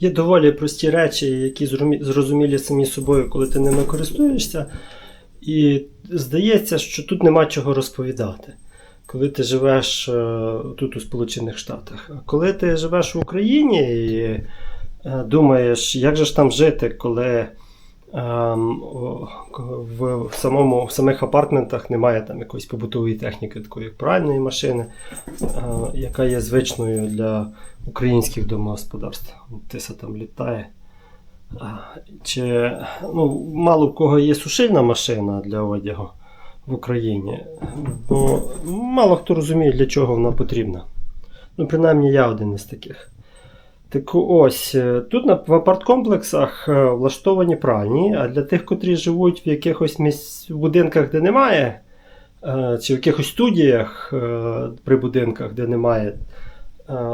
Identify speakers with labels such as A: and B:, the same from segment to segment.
A: Є доволі прості речі, які зрозумілі самі собою, коли ти ними користуєшся. І здається, що тут нема чого розповідати, коли ти живеш е, тут у Сполучених Штатах. А коли ти живеш в Україні і е, думаєш, як же ж там жити, коли в, в, самому, в самих апартментах немає там якоїсь побутової техніки, такої як пральної машини, е, яка є звичною для українських домогосподарств. Тиса там літає. Чи ну, мало в кого є сушильна машина для одягу в Україні, бо мало хто розуміє, для чого вона потрібна. Ну, принаймні, я один із таких. Так ось, е, тут на, в апарткомплексах е, влаштовані пральні, а для тих, котрі живуть в якихось місць, будинках, де немає, е, чи в якихось студіях при будинках, де немає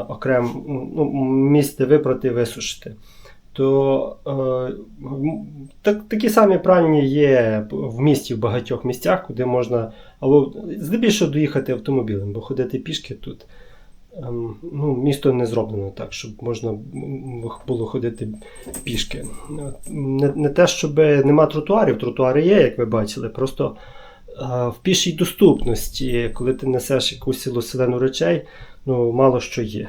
A: окрем ну, місць, випрати і висушити, то так, такі самі пральні є в місті в багатьох місцях, куди можна або здебільшого доїхати автомобілем, бо ходити пішки тут. Ем, Ну, місто не зроблено так, щоб можна було ходити пішки. Не, не те, щоб нема тротуарів, тротуари є, як ви бачили, просто е, в пішій доступності, коли ти несеш якусь силоселену речей, ну, мало що є.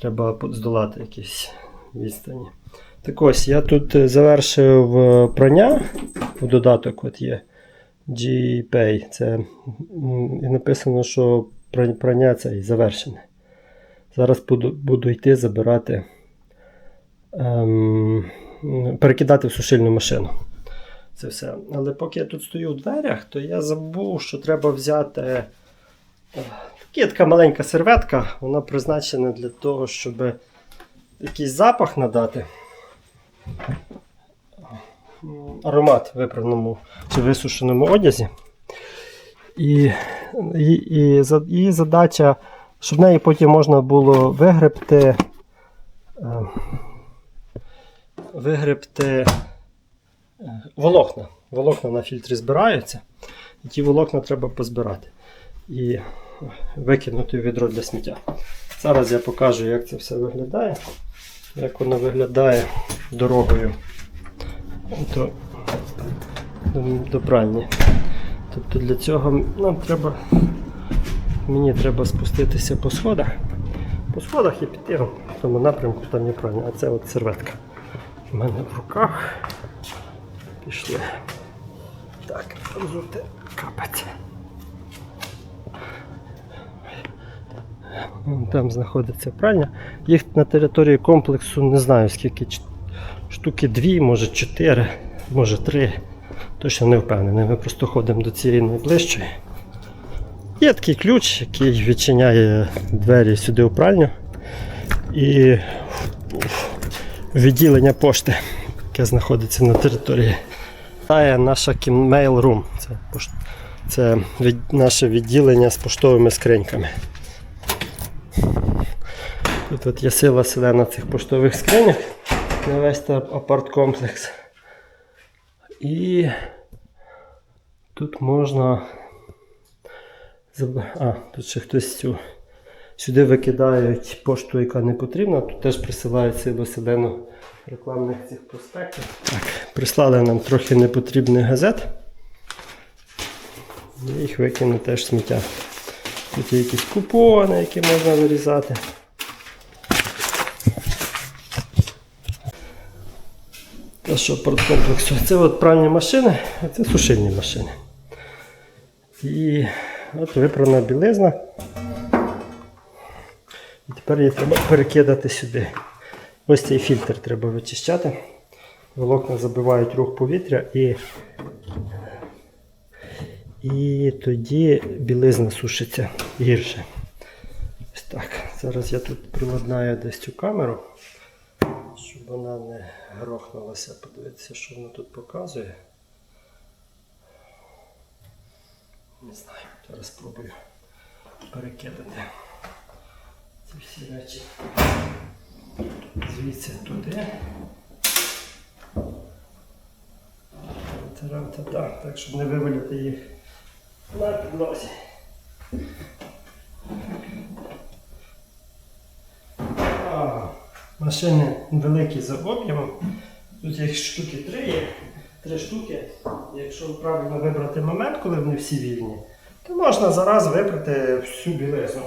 A: Треба здолати якісь відстані. Так ось, я тут завершив е, прання. В додаток от є GPay. Це і написано, що прання і завершене. Зараз буду, буду йти забирати, ем, перекидати в сушильну машину. Це все. Але поки я тут стою у дверях, то я забув, що треба взяти. е, Є така маленька серветка, вона призначена для того, щоб якийсь запах надати. Аромат виправному чи висушеному одязі. І, і, і, і задача, щоб неї потім можна було вигребти. е, Вигребти е, волокна. Волокна на фільтрі збираються. І ті волокна треба позбирати. І викинути в відро для сміття. Зараз я покажу, як це все виглядає. Як воно виглядає дорогою до, до, до пральні. Тобто для цього нам треба, мені треба спуститися по сходах. По сходах і піти в тому напрямку, там є пральня. А це от серветка. У мене в руках. Пішли. Так, розути капець. Там знаходиться пральня. Їх на території комплексу не знаю скільки. Штуки дві, може чотири, може три. Точно не впевнений. Ми просто ходимо до цієї найближчої. Є такий ключ, який відчиняє двері сюди у пральню. І відділення пошти, яке знаходиться на території. Це наша mail room. Це, пош- це від, наше відділення з поштовими скриньками. Тут от є сила селена цих поштових скриньок на весь апарт-комплекс. І тут можна. А, тут ще хтось цю. Сюди викидають пошту, яка не потрібна. Тут теж присилають силу селену рекламних цих проспектів. Так, прислали нам трохи непотрібних газет. І їх викину теж сміття. Тут є якісь купони, які можна вирізати. Та що комплексу? Це от пральні машини, а це сушильні машини. І от випрана білизна. І тепер її треба перекидати сюди. Ось цей фільтр треба вичищати. Волокна забивають рух повітря і, і тоді білизна сушиться гірше. Ось так. Зараз я тут приладнаю десь цю камеру, вона не грохнулася. Подивитися, що вона тут показує. Не знаю, зараз спробую перекидати ці всі речі звідси туди. Тарам-та-та, так, щоб не вивалити їх на підлозі. А, Машини великі за об'ємом. Тут їх штуки три є, три штуки. Якщо правильно вибрати момент, коли вони всі вільні, то можна зараз вибрати всю білизну,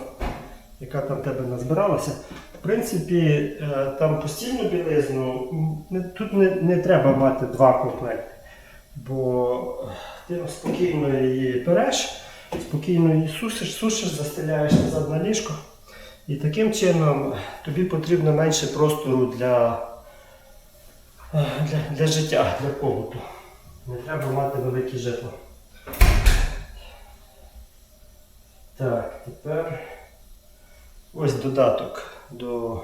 A: яка там в тебе назбиралася. В принципі, е, там постільну білизну тут не, не треба мати два комплекти, бо ти спокійно її переш, спокійно її сушиш, сушиш, застеляєш назад на ліжко. І таким чином тобі потрібно менше простору для, е, для, для життя, для побуту. Не треба мати велике житло. Так, тепер ось додаток до,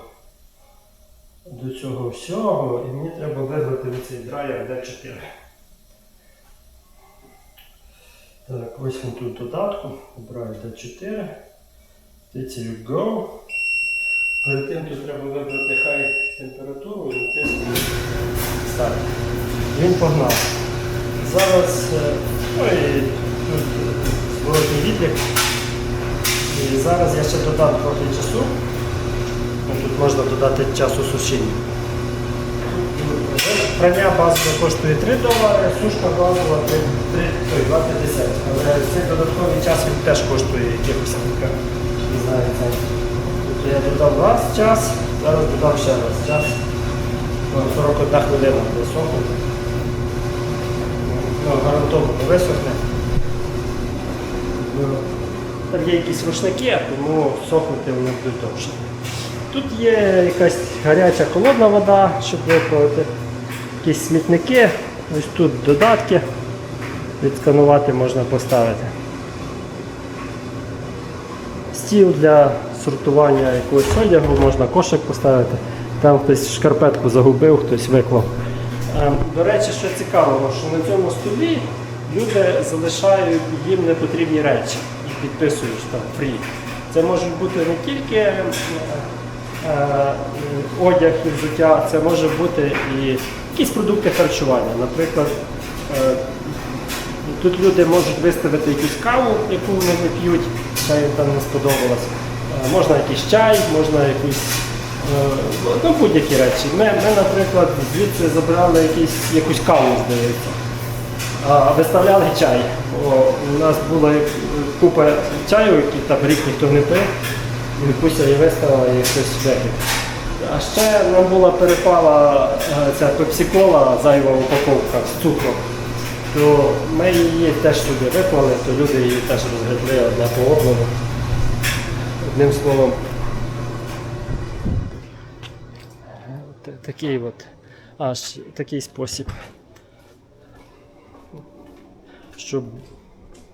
A: до цього всього. І мені треба вибрати оцей драйер D4. Так, ось він тут додатку. Обираю D4. Тицію Go. Перед тим тут треба вибрати хай температуру і натиснути Старт. Він погнав. Зараз е, ну і тут зворотній відлік. І зараз я ще додам трохи часу. Ну, Тут можна додати часу сушіння. Прання базове коштує 3 долари, сушка базова 3, 3, ой, 2,50. Але цей додатковий час він теж коштує якихось кілька, знаю. Тобто я додав раз час, зараз додам ще раз час. Ну, 41 хвилина буде сохнути. Ну, гарантовано висохне. Ну, Там є якісь рушники, тому сохнути вони будуть довше. Тут є якась гаряча холодна вода, щоб виправити. Якісь смітники, ось тут додатки. Відсканувати можна поставити. Стіл для сортування якогось одягу, можна кошик поставити. Там хтось шкарпетку загубив, хтось виклав. Е, До речі, що цікавого, що на цьому столі люди залишають їм непотрібні речі і підписують там фрі. Це можуть бути не тільки е, е, одяг і взуття, це може бути і якісь продукти харчування. Наприклад, е, тут люди можуть виставити якусь каву, яку вони не п'ють, чай їм там не сподобалось. Е, Можна якийсь чай, можна якусь е, ну, будь-які речі. Ми, ми, наприклад, звідси забрали якісь, якусь каву, здається. Виставляли чай. О, у нас була купа чаю, який там рік ніхто не пив. І Куся її виставила і хтось випив. А ще нам була перепала е, ця пепсикола, зайва упаковка з цукром. То ми її теж сюди виклали, то люди її теж розгребли одне по одному. Одним словом. Такий от аж такий спосіб щоб,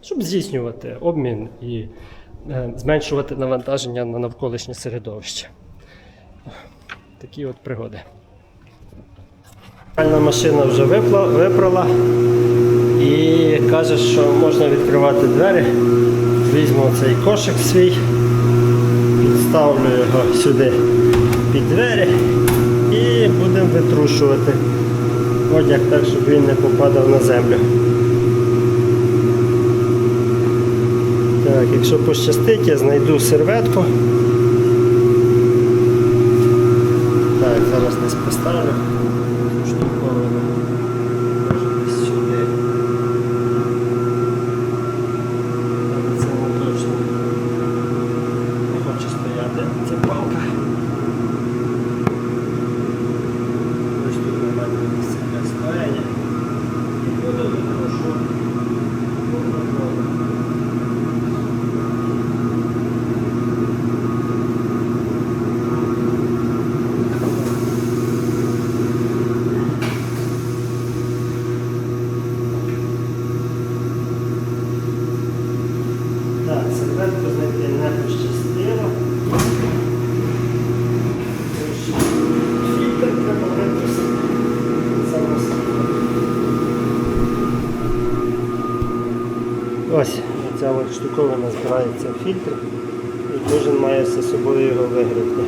A: щоб здійснювати обмін і е, зменшувати навантаження на навколишнє середовище. Такі от пригоди. Машина вже випрала і каже, що можна відкривати двері. Візьму цей кошик свій, підставлю його сюди під двері і будемо витрушувати одяг так, щоб він не попадав на землю. Так, якщо пощастить, я знайду серветку. Так, зараз десь поставлю. Штуковину. Може десь сюди. Але це не точно. Не хоче ця палка. Ось тут мене місце для стояння. І буду виношу. Так, серветку знайти не пощастило. штуковина збирається в фільтр і кожен має з собою його вигрібти.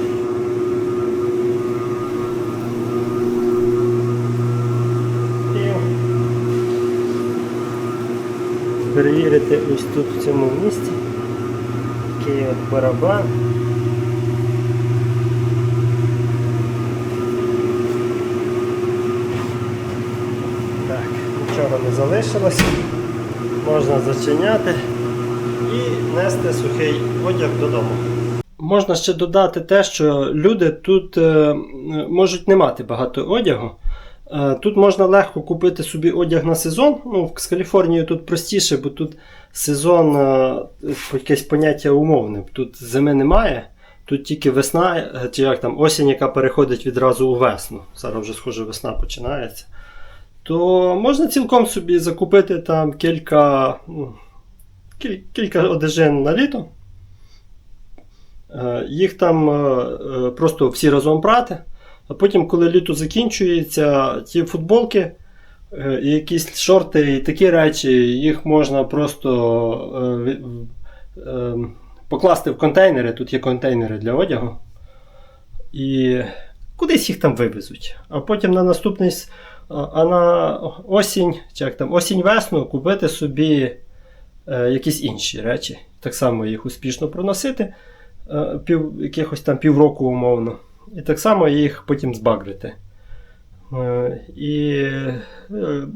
A: Перевірити ось тут в цьому місці. Такий от барабан. Так, нічого не залишилось, можна зачиняти нести сухий одяг додому. Можна ще додати те, що люди тут е, можуть не мати багато одягу. Е, Тут можна легко купити собі одяг на сезон. Ну, з Каліфорнією тут простіше, бо тут сезон е, якесь поняття умовне. Тут зими немає, тут тільки весна, чи як там осінь, яка переходить відразу у весну. Зараз вже схоже весна починається. То можна цілком собі закупити там кілька, ну, кілька одежин на літо. Е, Їх там е, е, просто всі разом прати. А потім, коли літо закінчується, ті футболки якісь шорти і такі речі, їх можна просто покласти в контейнери. Тут є контейнери для одягу. І кудись їх там вивезуть. А потім на наступний а- на осінь, як там, осінь-весну купити собі якісь інші речі. Так само їх успішно проносити е, пів, якихось там півроку умовно. І так само їх потім збагрити. Е, І е,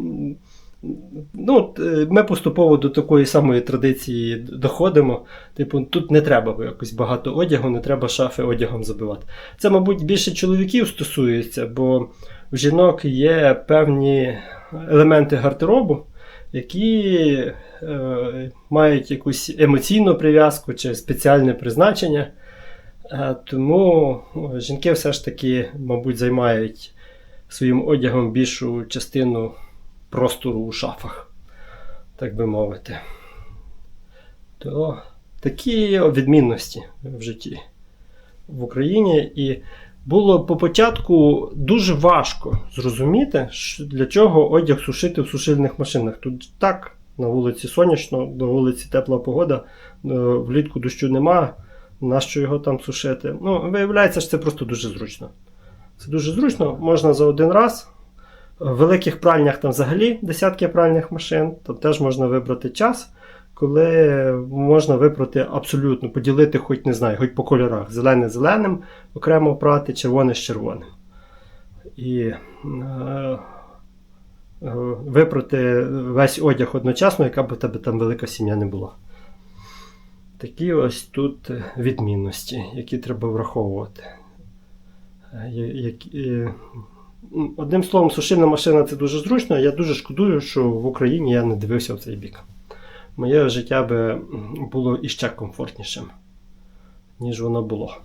A: ну, е, ми поступово до такої самої традиції доходимо. Типу, тут не треба якось багато одягу, не треба шафи одягом забивати. Це, мабуть, більше чоловіків стосується, бо в жінок є певні елементи гардеробу, які е, мають якусь емоційну прив'язку чи спеціальне призначення. Е, Тому жінки все ж таки, мабуть, займають своїм одягом більшу частину простору у шафах, так би мовити. То такі відмінності в житті в Україні. І було по початку дуже важко зрозуміти, для чого одяг сушити в сушильних машинах. Тут так, на вулиці сонячно, на вулиці тепла погода, е, влітку дощу нема. Нащо його там сушити? Ну, виявляється, що це просто дуже зручно. Це дуже зручно, можна за один раз. В великих пральнях там взагалі десятки пральних машин, там теж можна вибрати час, коли можна вибрати абсолютно, поділити, хоч не знаю, хоч по кольорах. Зелене зеленим, окремо прати, червоне з червоним. І е, випрати весь одяг одночасно, яка б у тебе там велика сім'я не була. Такі ось тут відмінності, які треба враховувати. Е, Одним словом, сушильна машина це дуже зручно. Я дуже шкодую, що в Україні я не дивився в цей бік. Моє життя би було іще комфортнішим, ніж воно було.